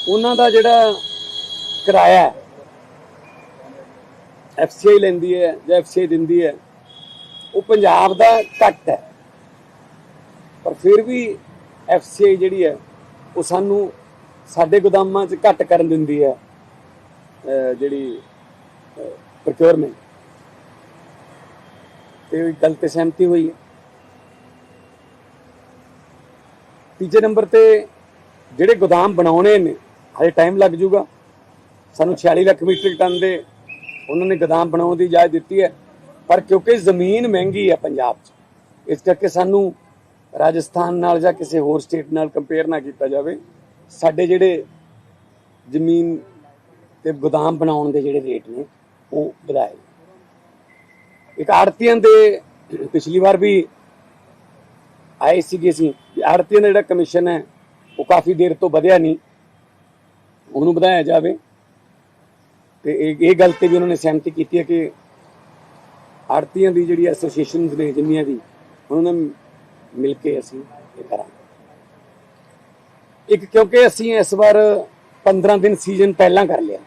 [SPEAKER 1] ਉਹਨਾਂ ਦਾ ਜਿਹੜਾ ਕਿਰਾਇਆ ਐਫਸੀਆਈ ਲੈਂਦੀ ਹੈ ਜਾਂ ਐਫਸੀਆਈ ਦਿੰਦੀ ਹੈ, ਉਹ ਪੰਜਾਬ ਦਾ ਘੱਟ ਹੈ। ਪਰ ਫਿਰ ਵੀ ਐਫਸੀਆਈ ਜਿਹੜੀ ਹੈ, ਉਹ ਸਾਨੂੰ ਸਾਡੇ ਗੋਦਾਮਾਂ 'ਚ ਘੱਟ ਕਰਨ ਦਿੰਦੀ ਹੈ ਜਿਹੜੀ ਪ੍ਰੋਕਿਉਰਮੈਂਟ ਤੇ ਉਹ ਗੱਲ ਤੇ ਸਹਿਮਤੀ ਹੋਈ ਹੈ। ਤੀਜੇ ਨੰਬਰ ਤੇ ਜਿਹੜੇ ਗੋਦਾਮ ਬਣਾਉਣੇ ਨੇ, ਹਜੇ ਟਾਈਮ ਲੱਗ ਜੂਗਾ। ਸਾਨੂੰ 46 ਲੱਖ ਮੀਟ੍ਰਿਕ ਟਨ ਦੇ ਉਹਨਾਂ ਨੇ ਗੋਦਾਮ ਬਣਾਉਣ ਦੀ ਇਜਾਜ਼ਤ ਦਿੱਤੀ ਹੈ। ਪਰ ਕਿਉਂਕਿ ਜ਼ਮੀਨ ਮਹਿੰਗੀ ਹੈ ਪੰਜਾਬ 'ਚ, ਇਸ ਕਰਕੇ ਸਾਨੂੰ ਰਾਜਸਥਾਨ ਨਾਲ ਜਾਂ ਕਿਸੇ ਹੋਰ ਸਟੇਟ ਨਾਲ ਕੰਪੇਅਰ ਨਾ ਕੀਤਾ ਜਾਵੇ, ਸਾਡੇ ਜਿਹੜੇ ਜ਼ਮੀਨ ਤੇ ਗੋਦਾਮ ਬਣਾਉਣ ਦੇ ਜਿਹੜੇ ਰੇਟ ਨੇ, ਉਹ ਵਧਾਏ ਇੱਕ ਆੜਤੀਆਂ ਦੇ, ਪਿਛਲੀ ਵਾਰ ਵੀ ਆਏ ਸੀਗੇ ਸੀ ਆੜਤੀਆਂ ਦਾ ਜਿਹੜਾ ਕਮਿਸ਼ਨ ਹੈ, ਉਹ ਕਾਫੀ ਦੇਰ ਤੋਂ ਵਧਿਆ ਨਹੀਂ। ਉਹਨੂੰ ਵਧਾਇਆ ਜਾਵੇ। ਤੇ ਇਹ ਗੱਲ ਤੇ ਵੀ ਉਹਨਾਂ ਨੇ ਸਹਿਮਤੀ ਕੀਤੀ ਹੈ ਕਿ ਆੜਤੀਆਂ ਦੀ ਜਿਹੜੀ ਐਸੋਸੀਏਸ਼ਨਸ ਨੇ, ਜਿੰਨੀਆਂ ਵੀ ਉਹਨਾਂ ਨੇ ਮਿਲ ਕੇ ਅਸੀਂ ਇਹ ਕਰਾਂਗੇ। ਇੱਕ ਕਿਉਂਕਿ ਅਸੀਂ ਇਸ ਵਾਰ 15 ਦਿਨ ਸੀਜ਼ਨ ਪਹਿਲਾਂ ਕਰ ਲਿਆ।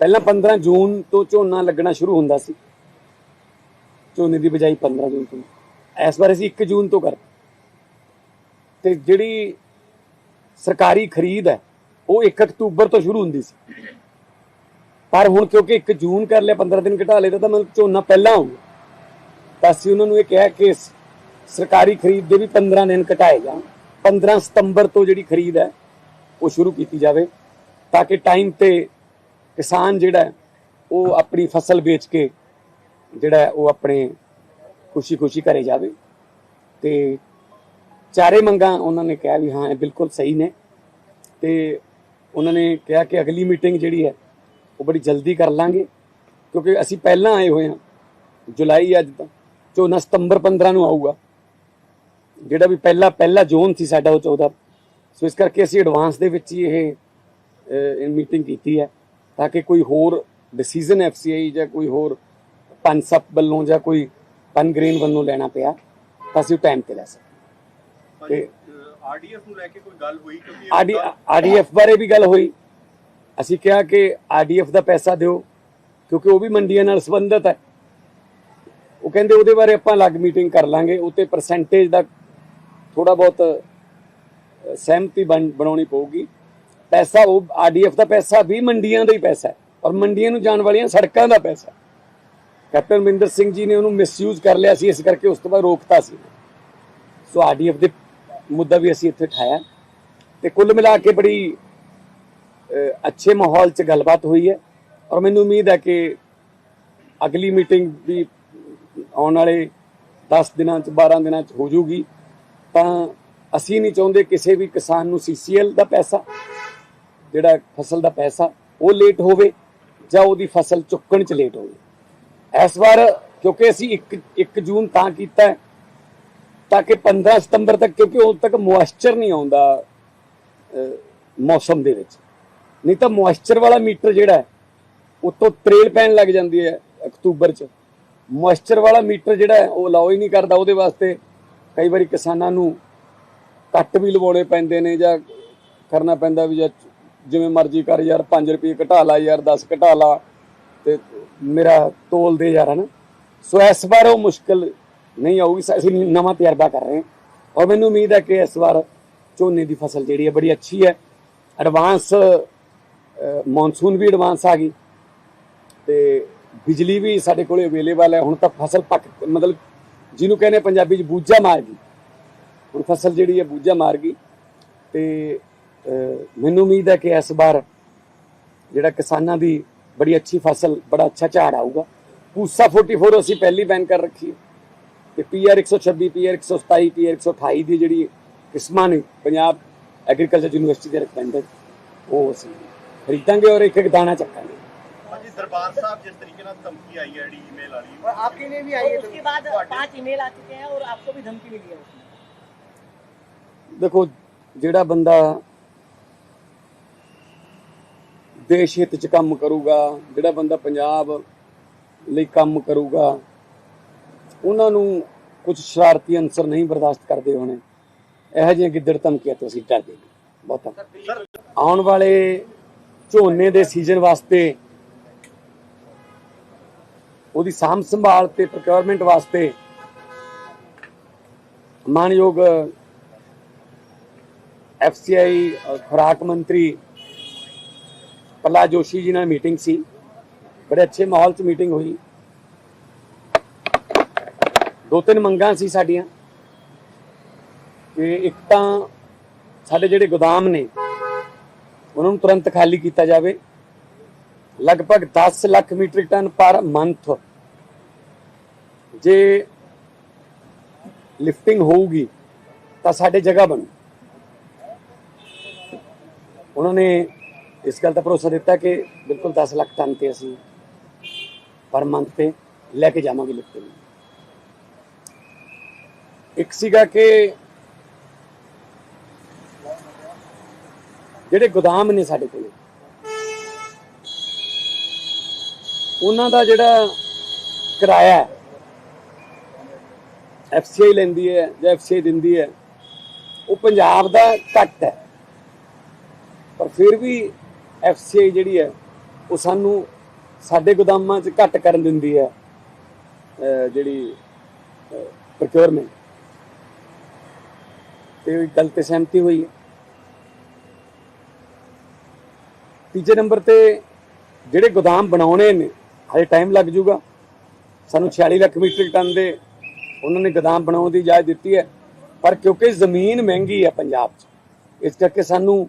[SPEAKER 1] ਪਹਿਲਾਂ 15 ਜੂਨ ਤੋਂ ਝੋਨਾ ਲੱਗਣਾ ਸ਼ੁਰੂ ਹੁੰਦਾ ਸੀ। ਝੋਨੇ ਦੀ ਬਜਾਈ 15 ਜੂਨ ਤੋਂ। ਇਸ ਵਾਰ ਅਸੀਂ 1 ਜੂਨ ਤੋਂ ਕਰ ਤੇ ਜਿਹੜੀ ਸਰਕਾਰੀ ਖਰੀਦ ਹੈ, ਉਹ 1 ਅਕਤੂਬਰ ਤੋਂ ਸ਼ੁਰੂ ਹੁੰਦੀ ਸੀ। ਪਰ ਹੁਣ ਕਿਉਂਕਿ 1 ਜੂਨ ਕਰ ਲਿਆ 15 ਦਿਨ ਘਟਾ ਲਏ, ਤਾਂ ਮਤਲਬ ਝੋਨਾ ਪਹਿਲਾਂ ਆਊਗਾ। ਤਾਂ ਅਸੀਂ ਉਹਨਾਂ ਨੂੰ ਇਹ ਕਿਹਾ ਕਿ ਸਰਕਾਰੀ ਖਰੀਦ ਦੇ ਵੀ 15 ਦਿਨ ਘਟਾਏ ਜਾਣ 15 ਸਤੰਬਰ ਤੋਂ ਜਿਹੜੀ ਖਰੀਦ ਹੈ, ਉਹ ਸ਼ੁਰੂ ਕੀਤੀ ਜਾਵੇ, ਤਾਂ ਕਿ ਟਾਈਮ ਤੇ ਕਿਸਾਨ ਜਿਹੜਾ ਉਹ ਆਪਣੀ ਫਸਲ ਵੇਚ ਕੇ ਜਿਹੜਾ ਉਹ ਆਪਣੇ ਖੁਸ਼ੀ-ਖੁਸ਼ੀ ਘਰੇ ਜਾਵੇ। ਤੇ ਚਾਰੇ ਮੰਗਾਂ ਉਹਨਾਂ ਨੇ ਕਿਹਾ ਵੀ ਹਾਂ, ਇਹ ਬਿਲਕੁਲ ਸਹੀ ਨੇ। ਤੇ ਉਹਨਾਂ ਨੇ ਕਿਹਾ ਕਿ ਅਗਲੀ ਮੀਟਿੰਗ ਜਿਹੜੀ ਹੈ, ਉਹ ਬੜੀ ਜਲਦੀ ਕਰ ਲਾਂਗੇ, ਕਿਉਂਕਿ ਅਸੀਂ ਪਹਿਲਾਂ ਆਏ ਹੋਏ ਹਾਂ, ਜੁਲਾਈ ਅੱਜ ਤਾਂ 14 ਸਤੰਬਰ 15 ਨੂੰ ਆਊਗਾ। ਜਿਹੜਾ ਵੀ ਪਹਿਲਾ ਪਹਿਲਾ ਜ਼ੋਨ ਸੀ ਸਾਡਾ ਉਹ 14 ਸੋ ਇਸ ਕਰਕੇ ਅਸੀਂ ਐਡਵਾਂਸ ਦੇ ਵਿੱਚ ਹੀ ਇਹ ਮੀਟਿੰਗ ਕੀਤੀ ਹੈ ਤਾਂ ਕਿ ਕੋਈ ਹੋਰ ਡਿਸੀਜਨ ਐਫਸੀਆਈ ਜਾਂ ਕੋਈ ਹੋਰ ਪੰਸਪ ਵੱਲੋਂ ਜਾਂ ਕੋਈ ਪਨਗ੍ਰੇਨ ਵੱਲੋਂ ਲੈਣਾ ਪਿਆ ਤਾਂ ਅਸੀਂ ਟਾਈਮ ਤੇ ਲੈ ਸਕੀਏ
[SPEAKER 2] ਭਾਜੀ ਆਰਡੀਐਫ ਨੂੰ ਲੈ ਕੇ ਕੋਈ ਗੱਲ ਹੋਈ ਕਿਉਂਕਿ
[SPEAKER 1] ਆਰਡੀਐਫ ਬਾਰੇ ਵੀ ਗੱਲ ਹੋਈ। ਅਸੀਂ ਕਿਹਾ ਕਿ ਆਰਡੀਐਫ ਦਾ ਪੈਸਾ ਦਿਓ ਕਿਉਂਕਿ ਉਹ ਵੀ ਮੰਡੀਆਂ ਨਾਲ ਸੰਬੰਧਿਤ ਹੈ। ਉਹ ਕਹਿੰਦੇ ਉਹਦੇ ਬਾਰੇ ਆਪਾਂ ਅਲੱਗ ਮੀਟਿੰਗ ਕਰ ਲਾਂਗੇ ਉਤੇ ਪਰਸੈਂਟੇਜ ਦਾ ਥੋੜਾ ਬਹੁਤ ਸਹਿਮਤੀ ਬਣ- ਬਣਾਉਣੀ ਪਊਗੀ। ਪੈਸਾ ਉਹ ਆਰਡੀਐਫ ਦਾ ਪੈਸਾ ਵੀ ਮੰਡੀਆਂ ਦਾ ਹੀ ਪੈਸਾ ਹੈ। ਔਰ ਮੰਡੀਆਂ ਨੂੰ ਜਾਣ ਵਾਲੀਆਂ ਸੜਕਾਂ ਦਾ ਪੈਸਾ ਕੈਪਟਨ ਅਮਰਿੰਦਰ ਸਿੰਘ ਜੀ ਨੇ ਉਹਨੂੰ ਮਿਸਯੂਜ਼ ਕਰ ਲਿਆ ਸੀ, ਇਸ ਕਰਕੇ ਉਸ ਤੋਂ ਬਾਅਦ ਰੋਕਤਾ ਸੀ। ਸੋ ਆਰਡੀਐਫ ਦੇ ਮੁੱਦਾ ਵੀ ਅਸੀਂ ਇੱਥੇ ਉਠਾਇਆ। ਤੇ ਕੁੱਲ ਮਿਲਾ ਕੇ ਬੜੀ ਅੱਛੇ ਮਾਹੌਲ 'ਚ ਗੱਲਬਾਤ ਹੋਈ ਹੈ। ਔਰ ਮੈਨੂੰ ਉਮੀਦ ਹੈ ਕਿ ਅਗਲੀ ਮੀਟਿੰਗ ਵੀ ਆਉਣ ਵਾਲੇ 10 ਦਿਨਾਂ 'ਚ 12 ਦਿਨਾਂ 'ਚ ਹੋ ਜੂਗੀ। ਤਾਂ ਅਸੀਂ ਨਹੀਂ ਚਾਹੁੰਦੇ ਕਿਸੇ ਵੀ ਕਿਸਾਨ ਨੂੰ ਸੀਸੀਐਲ ਦਾ ਪੈਸਾ, ਜਿਹੜਾ ਫਸਲ ਦਾ ਪੈਸਾ, ਉਹ ਲੇਟ ਹੋਵੇ ਜਾਂ ਉਹਦੀ ਫਸਲ ਚੁੱਕਣ 'ਚ ਲੇਟ ਹੋਵੇ। ਇਸ ਵਾਰ ਕਿਉਂਕਿ ਅਸੀਂ 1 1 ਜੂਨ ਤਾਂ ਕੀਤਾ ਤਾਂ ਕਿ 15 ਸਤੰਬਰ ਤੱਕ, ਕਿਉਂਕਿ ਉਦੋਂ ਤੱਕ ਮੋਇਸਚਰ ਨਹੀਂ ਆਉਂਦਾ ਮੌਸਮ ਦੇ ਵਿੱਚ। ਨਹੀਂ ਤਾਂ ਮੋਇਸਚਰ ਵਾਲਾ ਮੀਟਰ ਜਿਹੜਾ ਹੈ, ਉਤੋਂ ਤਰੇਲ ਪੈਣ ਲੱਗ ਜਾਂਦੀ ਹੈ ਅਕਤੂਬਰ ਚ। ਮੋਇਸਚਰ ਵਾਲਾ ਮੀਟਰ ਜਿਹੜਾ ਉਹ ਅਲਾਉ ਹੀ ਨਹੀਂ ਕਰਦਾ ਉਹਦੇ ਵਾਸਤੇ ਕਈ ਵਾਰੀ ਕਿਸਾਨਾਂ ਨੂੰ ਕੱਟ ਵੀ ਲਵਾਉਣੇ ਪੈਂਦੇ ਨੇ ਜਾਂ ਕਰਨਾ ਪੈਂਦਾ ਵੀ ਜਾਂ ਜਿਵੇਂ ਮਰਜ਼ੀ ਕਰ ਯਾਰ 5 ਰੁਪਏ ਘਟਾ ਲਾ ਯਾਰ 10 ਘਟਾ ਲਾ ਤੇ ਮੇਰਾ ਤੋਲ ਦੇ ਯਾਰ ਹਨਾ। ਸੋ ਇਸ ਵਾਰ ਉਹ ਮੁਸ਼ਕਲ ਨਹੀਂ ਆਊਗੀ ਅਸੀਂ ਨਵਾਂ ਤਜਰਬਾ ਕਰ ਰਹੇ ਹਾਂ। ਔਰ ਮੈਨੂੰ ਉਮੀਦ ਹੈ ਕਿ ਇਸ ਵਾਰ ਝੋਨੇ ਦੀ ਫਸਲ ਜਿਹੜੀ ਹੈ ਬੜੀ ਅੱਛੀ ਹੈ। ਐਡਵਾਂਸ ਮੌਨਸੂਨ ਵੀ ਐਡਵਾਂਸ ਆ ਗਈ ਤੇ ਬਿਜਲੀ ਵੀ ਸਾਡੇ ਕੋਲੇ ਅਵੇਲੇਬਲ ਹੈ। ਹੁਣ ਤਾਂ ਫਸਲ ਪੱਕ, ਮਤਲਬ ਜਿਹਨੂੰ ਕਹਿੰਦੇ ਪੰਜਾਬੀ ਚ ਬੂਝਾ ਮਾਰ ਗਈ ਹੁਣ ਫਸਲ ਜਿਹੜੀ ਹੈ ਬੂਝਾ ਮਾਰ ਗਈ ਤੇ ਮੈਨੂੰ ਉਮੀਦ ਹੈ ਕਿ ਇਸ ਵਾਰ ਜਿਹੜਾ ਕਿਸਾਨਾਂ ਦੀ ਬੜੀ ਅੱਛੀ ਫਸਲ, ਬੜਾ ਅੱਛਾ ਝਾੜ ਆਊਗਾ। ਪੂਸਾ 44 ਅਸੀਂ ਪਹਿਲੀ ਬੈਨ ਕਰ ਰੱਖੀ ਹੈ। ਤੇ ਪੀਆਰ 126 ਪੀਆਰ 127 ਪੀਆਰ 128 ਦੀ ਜਿਹੜੀ ਕਿਸਮਾਂ ਨੇ ਪੰਜਾਬ ਐਗਰੀਕਲਚਰ ਯੂਨੀਵਰਸਿਟੀ ਦੇ ਰਿਕਮੈਂਡਡ ਉਹ ਅਸੀਂ ਖਰੀਦਾਂਗੇ ਔਰ ਇੱਕ ਇੱਕ ਦਾਣਾ ਚੱਕਾਂਗੇ।
[SPEAKER 2] ਭਾਜੀ ਦਰਬਾਰ ਸਾਹਿਬ ਜਿਸ ਤਰੀਕੇ ਨਾਲ ਧਮਕੀ ਆਈ ਹੈ ਡੀ ਈਮੇਲ ਵਾਲੀ
[SPEAKER 4] और आपके लिए भी आई है उसके बाद पांच ईमेल आ चुके हैं और आपको भी धमकी मिली है उसमें
[SPEAKER 1] ਦੇਖੋ ਜਿਹੜਾ ਬੰਦਾ ਦੇਸ਼ ਹਿੱਤ ਚ ਕੰਮ ਕਰੂਗਾ ਜਿਹੜਾ ਬੰਦਾ ਪੰਜਾਬ ਲਈ ਕੰਮ ਕਰੂਗਾ ਉਹਨਾਂ ਨੂੰ ਕੁਝ ਸ਼ਰਾਰਤੀ ਅੰਸਰ ਨਹੀਂ ਬਰਦਾਸ਼ਤ ਕਰਦੇ ਹੋਣੇ ਇਹੋ ਜਿਹੀਆਂ ਗਿੱਦੜ ਧਮਕੀਆਂ ਤੋਂ ਅਸੀਂ ਡਰਦੇ ਨਹੀਂ ਬਹੁਤਾ
[SPEAKER 2] ਸਰ
[SPEAKER 1] ਆਉਣ ਵਾਲੇ ਝੋਨੇ ਦੇ ਸੀਜ਼ਨ ਵਾਸਤੇ ਉਹਦੀ ਸਾਂਭ ਸੰਭਾਲ ਤੇ ਪ੍ਰੋਕਿਉਰਮੈਂਟ ਵਾਸਤੇ ਮਾਨਯੋਗ ਐਫਸੀਆਈ ਖੁਰਾਕ ਮੰਤਰੀ ਪ੍ਰਹਲਾਦ ਜੋਸ਼ੀ ਜੀ ਨਾਲ ਮੀਟਿੰਗ ਸੀ। ਬੜੇ ਅੱਛੇ ਮਾਹੌਲ 'ਚ ਮੀਟਿੰਗ ਹੋਈ। ਦੋ ਤਿੰਨ ਮੰਗਾਂ ਸੀ ਸਾਡੀਆਂ। ਕਿ ਇੱਕ ਤਾਂ ਸਾਡੇ ਜਿਹੜੇ ਗੋਦਾਮ ਨੇ, ਉਹਨਾਂ ਨੂੰ ਤੁਰੰਤ ਖਾਲੀ ਕੀਤਾ ਜਾਵੇ। ਲਗਭਗ 10 lakh metric ton per month ਜੇ ਲਿਫਟਿੰਗ ਹੋਊਗੀ, ਤਾਂ ਸਾਡੇ ਜਗ੍ਹਾ ਬਣੂ। ਉਹਨਾਂ ਨੇ ਇਸ ਗੱਲ ਦਾ ਭਰੋਸਾ ਦਿੱਤਾ ਕਿ ਬਿਲਕੁਲ 10 ਲੱਖ ਟਨ ਤੇ ਅਸੀਂ ਪਰ ਮੰਥ ਤੇ ਲੈ ਕੇ ਜਾਵਾਂਗੇ ਲਿਫਟਿੰਗ ਇੱਕ ਸੀਗਾ ਕਿ ਜਿਹੜੇ ਗੋਦਾਮ ਨੇ ਸਾਡੇ ਕੋਲ, ਉਹਨਾਂ ਦਾ ਜਿਹੜਾ ਕਿਰਾਇਆ ਐਫਸੀਆਈ ਲੈਂਦੀ ਹੈ ਜਾਂ ਐਫਸੀਆਈ ਦਿੰਦੀ ਹੈ, ਉਹ ਪੰਜਾਬ ਦਾ ਘੱਟ ਹੈ। ਪਰ ਫਿਰ ਵੀ ਐਫਸੀਆਈ ਜਿਹੜੀ ਹੈ, ਉਹ ਸਾਨੂੰ ਸਾਡੇ ਗੋਦਾਮਾਂ 'ਚ ਘੱਟ ਕਰਨ ਦਿੰਦੀ ਹੈ ਜਿਹੜੀ ਪ੍ਰੋਕਿਉਰਮੈਂਟ ਤੇ ਉਹ ਗੱਲ ਤੇ ਸਹਿਮਤੀ ਹੋਈ ਹੈ। ਤੀਜੇ ਨੰਬਰ ਤੇ ਜਿਹੜੇ ਗੋਦਾਮ ਬਣਾਉਣੇ ਨੇ, ਹਜੇ ਟਾਈਮ ਲੱਗ ਜਾਊਗਾ। ਸਾਨੂੰ 46 ਲੱਖ ਮੀਟ੍ਰਿਕ ਟਨ ਦੇ ਉਹਨਾਂ ਨੇ ਗੋਦਾਮ ਬਣਾਉਣ ਦੀ ਇਜਾਜ਼ਤ ਦਿੱਤੀ ਹੈ। ਪਰ ਕਿਉਂਕਿ ਜ਼ਮੀਨ ਮਹਿੰਗੀ ਹੈ ਪੰਜਾਬ 'ਚ, ਇਸ ਕਰਕੇ ਸਾਨੂੰ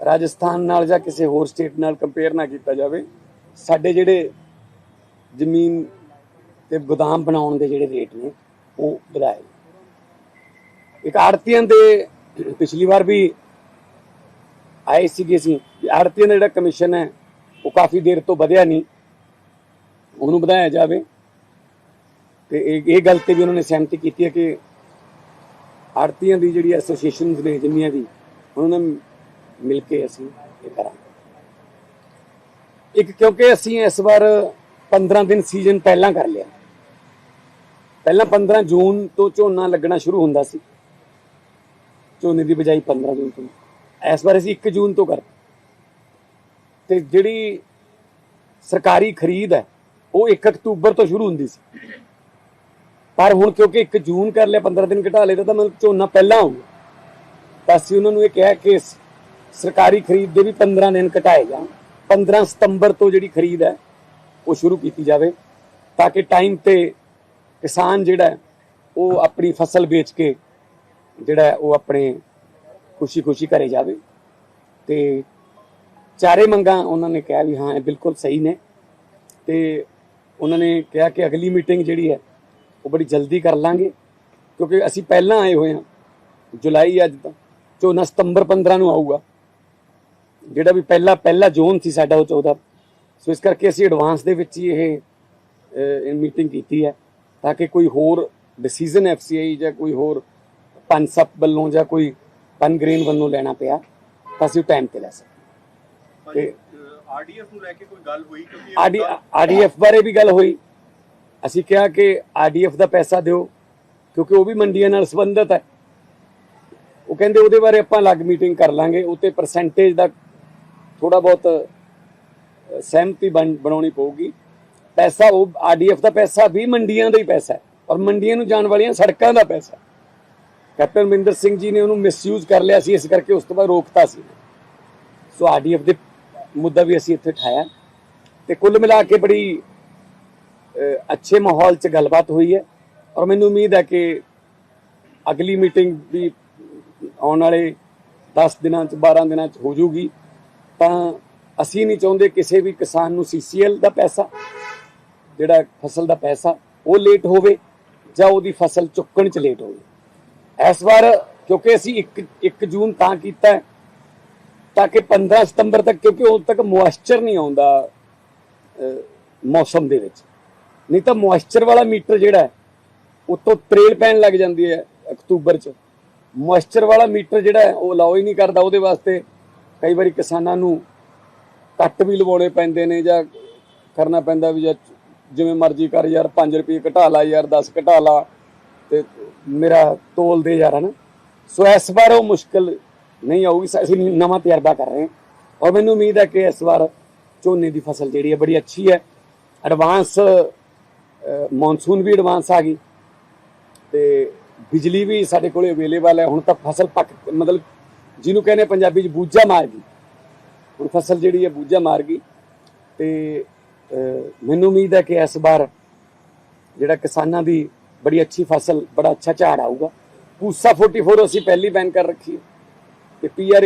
[SPEAKER 1] ਰਾਜਸਥਾਨ ਨਾਲ ਜਾਂ ਕਿਸੇ ਹੋਰ ਸਟੇਟ ਨਾਲ ਕੰਪੇਅਰ ਨਾ ਕੀਤਾ ਜਾਵੇ। ਸਾਡੇ ਜਿਹੜੇ ਜ਼ਮੀਨ ਤੇ ਗੋਦਾਮ ਬਣਾਉਣ ਦੇ ਜਿਹੜੇ ਰੇਟ ਨੇ, ਉਹ ਵਧਾਏ। ਇੱਕ ਆੜਤੀਆਂ ਦੇ ਪਿਛਲੀ ਵਾਰ ਵੀ ਆਏ ਸੀਗੇ ਸੀ ਆੜਤੀਆਂ ਦਾ ਜਿਹੜਾ ਕਮਿਸ਼ਨ ਹੈ, ਉਹ ਕਾਫੀ ਦੇਰ ਤੋਂ ਵਧਿਆ ਨਹੀਂ। ਉਹਨੂੰ ਵਧਾਇਆ ਜਾਵੇ। ਤੇ ਇਹ ਇਹ ਗੱਲ ਤੇ ਵੀ ਉਹਨਾਂ ਨੇ ਸਹਿਮਤੀ ਕੀਤੀ ਹੈ ਕਿ ਆੜਤੀਆਂ ਦੀ ਜਿਹੜੀ ਐਸੋਸੀਏਸ਼ਨਸ ਨੇ ਜਿੰਨੀਆਂ ਵੀ, ਉਹਨਾਂ ਨਾਲ ਮਿਲ ਕੇ ਅਸੀਂ ਇਹ ਕਰਾਂਗੇ। ਇੱਕ ਕਿਉਂਕਿ ਅਸੀਂ ਇਸ ਵਾਰ 15 ਦਿਨ ਸੀਜ਼ਨ ਪਹਿਲਾਂ ਕਰ ਲਿਆ। ਪਹਿਲਾਂ 15 ਜੂਨ ਤੋਂ ਝੋਨਾ ਲੱਗਣਾ ਸ਼ੁਰੂ ਹੁੰਦਾ ਸੀ। ਝੋਨੇ ਦੀ ਬਜਾਈ 15 ਜੂਨ ਤੋਂ। ਇਸ ਵਾਰ ਅਸੀਂ 1 ਜੂਨ ਤੋਂ ਕਰ ਤੇ ਜਿਹੜੀ ਸਰਕਾਰੀ ਖਰੀਦ ਹੈ, ਉਹ 1 ਅਕਤੂਬਰ ਤੋਂ ਸ਼ੁਰੂ ਹੁੰਦੀ ਸੀ। ਪਰ ਹੁਣ ਕਿਉਂਕਿ 1 ਜੂਨ ਕਰ ਲਿਆ 15 ਦਿਨ ਘਟਾ ਲਏ ਤਾਂ ਮਤਲਬ ਝੋਨਾ ਪਹਿਲਾਂ ਆਊਗਾ। ਤਾਂ ਅਸੀਂ ਉਹਨਾਂ ਨੂੰ ਇਹ ਕਿਹਾ ਕਿ ਸਰਕਾਰੀ ਖਰੀਦ ਦੇ ਵੀ 15 ਦਿਨ ਘਟਾਏ ਜਾਣ। 15 ਸਤੰਬਰ ਤੋਂ ਜਿਹੜੀ ਖਰੀਦ ਹੈ, ਉਹ ਸ਼ੁਰੂ ਕੀਤੀ ਜਾਵੇ, ਤਾਂ ਕਿ ਟਾਈਮ ਤੇ ਕਿਸਾਨ ਜਿਹੜਾ ਉਹ ਆਪਣੀ ਫਸਲ ਵੇਚ ਕੇ ਜਿਹੜਾ ਉਹ ਆਪਣੇ ਖੁਸ਼ੀ-ਖੁਸ਼ੀ ਘਰੇ ਜਾਵੇ। ਤੇ ਚਾਰੇ ਮੰਗਾਂ ਉਹਨਾਂ ਨੇ ਕਿਹਾ ਵੀ ਹਾਂ, ਇਹ ਬਿਲਕੁਲ ਸਹੀ ਨੇ। ਤੇ ਉਹਨਾਂ ਨੇ ਕਿਹਾ ਕਿ ਅਗਲੀ ਮੀਟਿੰਗ ਜਿਹੜੀ ਹੈ ਉਹ ਬੜੀ ਜਲਦੀ ਕਰ ਲਾਂਗੇ ਕਿਉਂਕਿ ਅਸੀਂ ਪਹਿਲਾਂ ਆਏ ਹੋਏ ਹਾਂ ਜੁਲਾਈ ਅੱਜ ਤਾਂ ਝੋਨਾ ਸਤੰਬਰ 15 ਨੂੰ ਆਊਗਾ। ਜਿਹੜਾ ਵੀ ਪਹਿਲਾ ਪਹਿਲਾ ਜ਼ੋਨ ਸੀ ਸਾਡਾ ਉਹ 14 ਸੋ ਇਸ ਕਰਕੇ ਅਸੀਂ ਐਡਵਾਂਸ ਦੇ ਵਿੱਚ ਹੀ ਇਹ ਮੀਟਿੰਗ ਕੀਤੀ ਹੈ ਤਾਂ ਕਿ ਕੋਈ ਹੋਰ ਡਿਸੀਜਨ ਐਫਸੀਆਈ ਜਾਂ ਕੋਈ ਹੋਰ ਪੰਸਪ ਵੱਲੋਂ ਜਾਂ ਕੋਈ ਪਨਗ੍ਰੇਨ ਵੱਲੋਂ ਲੈਣਾ ਪਿਆ ਤਾਂ ਅਸੀਂ ਟਾਈਮ ਤੇ ਲੈ ਸਕੀਏ
[SPEAKER 2] ਭਾਜੀ ਆਰਡੀਐਫ ਨੂੰ ਲੈ ਕੇ ਕੋਈ ਗੱਲ ਹੋਈ ਕਿਉਂਕਿ
[SPEAKER 1] ਆਰਡੀਐਫ ਬਾਰੇ ਵੀ ਗੱਲ ਹੋਈ। ਅਸੀਂ ਕਿਹਾ ਕਿ ਆਰਡੀਐਫ ਦਾ ਪੈਸਾ ਦਿਓ, ਕਿਉਂਕਿ ਉਹ ਵੀ ਮੰਡੀਆਂ ਨਾਲ ਸੰਬੰਧਿਤ ਹੈ। ਉਹ ਕਹਿੰਦੇ ਉਹਦੇ ਬਾਰੇ ਆਪਾਂ ਅਲੱਗ ਮੀਟਿੰਗ ਕਰ ਲਾਂਗੇ, ਉਤੇ ਪਰਸੈਂਟੇਜ ਦਾ ਥੋੜਾ ਬਹੁਤ ਸਹਿਮਤੀ ਬਣ- ਬਣਾਉਣੀ ਪਊਗੀ। ਪੈਸਾ ਉਹ ਆਰਡੀਐਫ ਦਾ ਪੈਸਾ ਵੀ ਮੰਡੀਆਂ ਦਾ ਹੀ ਪੈਸਾ ਹੈ, ਔਰ ਮੰਡੀਆਂ ਨੂੰ ਜਾਣ ਵਾਲੀਆਂ ਸੜਕਾਂ ਦਾ ਪੈਸਾ ਕੈਪਟਨ ਮਨਿੰਦਰ ਸਿੰਘ ਜੀ ਨੇ ਉਹਨੂੰ ਮਿਸਯੂਜ਼ ਕਰ ਲਿਆ ਸੀ, ਇਸ ਕਰਕੇ ਉਸ ਤੋਂ ਬਾਅਦ ਰੋਕਤਾ ਸੀ। ਸੋ ਆਰਡੀਐਫ ਦੇ ਮੁੱਦਾ ਵੀ ਅਸੀਂ ਇੱਥੇ ਉਠਾਇਆ ਤੇ ਕੁੱਲ ਮਿਲਾ ਕੇ ਬੜੀ ਅੱਛੇ ਮਾਹੌਲ 'ਚ ਗੱਲਬਾਤ ਹੋਈ ਹੈ। ਔਰ ਮੈਨੂੰ ਉਮੀਦ ਹੈ ਕਿ ਅਗਲੀ ਮੀਟਿੰਗ ਵੀ ਆਉਣ ਵਾਲੇ 10 ਦਿਨਾਂ 'ਚ 12 ਦਿਨਾਂ 'ਚ ਹੋ ਜਾਊਗੀ ਤਾਂ ਅਸੀਂ ਨਹੀਂ ਚਾਹੁੰਦੇ ਕਿਸੇ ਵੀ ਕਿਸਾਨ ਨੂੰ ਸੀਸੀਐਲ ਦਾ ਪੈਸਾ, ਜਿਹੜਾ ਫਸਲ ਦਾ ਪੈਸਾ, ਉਹ ਲੇਟ ਹੋਵੇ ਜਾਂ ਉਹਦੀ ਫਸਲ ਚੁੱਕਣ 'ਚ ਲੇਟ ਹੋਵੇ। ਇਸ ਵਾਰ ਕਿਉਂਕਿ ਅਸੀਂ 1 1 ਜੂਨ ਤਾਂ ਕੀਤਾ ਤਾਂ ਕਿ 15 ਸਤੰਬਰ ਤੱਕ, ਕਿਉਂਕਿ ਉਦੋਂ ਤੱਕ ਮੋਇਸਚਰ ਨਹੀਂ ਆਉਂਦਾ ਮੌਸਮ ਦੇ ਵਿੱਚ। ਨਹੀਂ ਤਾਂ ਮੋਇਸਚਰ ਵਾਲਾ ਮੀਟਰ ਜਿਹੜਾ ਹੈ, ਉਤੋਂ ਤਰੇਲ ਪੈਣ ਲੱਗ ਜਾਂਦੀ ਹੈ ਅਕਤੂਬਰ ਚ। ਮੋਇਸਚਰ ਵਾਲਾ ਮੀਟਰ ਜਿਹੜਾ ਉਹ ਅਲਾਉ ਹੀ ਨਹੀਂ ਕਰਦਾ ਉਹਦੇ ਵਾਸਤੇ। ਕਈ ਵਾਰੀ ਕਿਸਾਨਾਂ ਨੂੰ ਕੱਟ ਵੀ ਲਵਾਉਣੇ ਪੈਂਦੇ ਨੇ ਜਾਂ ਕਰਨਾ ਪੈਂਦਾ ਵੀ ਜਾਂ ਜਿਵੇਂ ਮਰਜ਼ੀ ਕਰ ਯਾਰ 5 ਰੁਪਏ ਘਟਾ ਲਾ ਯਾਰ 10 ਘਟਾ ਲਾ ਤੇ ਮੇਰਾ ਤੋਲ ਦੇ ਯਾਰ, ਹਨ। ਸੋ ਇਸ ਵਾਰ ਉਹ ਮੁਸ਼ਕਲ ਨਹੀਂ ਆਊਗੀ ਅਸੀਂ ਨਵਾਂ ਤਜਰਬਾ ਕਰ ਰਹੇ ਹਾਂ। ਔਰ ਮੈਨੂੰ ਉਮੀਦ ਹੈ ਕਿ ਇਸ ਵਾਰ ਝੋਨੇ ਦੀ ਫਸਲ ਜਿਹੜੀ ਹੈ, ਬੜੀ ਅੱਛੀ ਹੈ। ਐਡਵਾਂਸ ਮੌਨਸੂਨ ਵੀ ਐਡਵਾਂਸ ਆ ਗਈ ਤੇ ਬਿਜਲੀ ਵੀ ਸਾਡੇ ਕੋਲੇ ਅਵੇਲੇਬਲ ਹੈ। ਹੁਣ ਤਾਂ ਫਸਲ ਪੱਕ ਮਤਲਬ ਜਿਹਨੂੰ ਕਹਿੰਦੇ ਪੰਜਾਬੀ ਚ ਬੂਝਾ ਮਾਰ ਗਈ। ਹੁਣ ਫਸਲ ਜਿਹੜੀ ਹੈ ਬੂਝਾ ਮਾਰ ਗਈ ਤੇ ਮੈਨੂੰ ਉਮੀਦ ਹੈ ਕਿ ਇਸ ਵਾਰ ਜਿਹੜਾ ਕਿਸਾਨਾਂ ਦੀ ਬੜੀ ਅੱਛੀ ਫਸਲ, ਬੜਾ ਅੱਛਾ ਝਾੜ ਆਊਗਾ। ਪੂਸਾ 44 ਅਸੀਂ ਪਹਿਲੀ ਬੈਨ ਕਰ ਰੱਖੀ ਹੈ। ਤੇ ਪੀਆਰ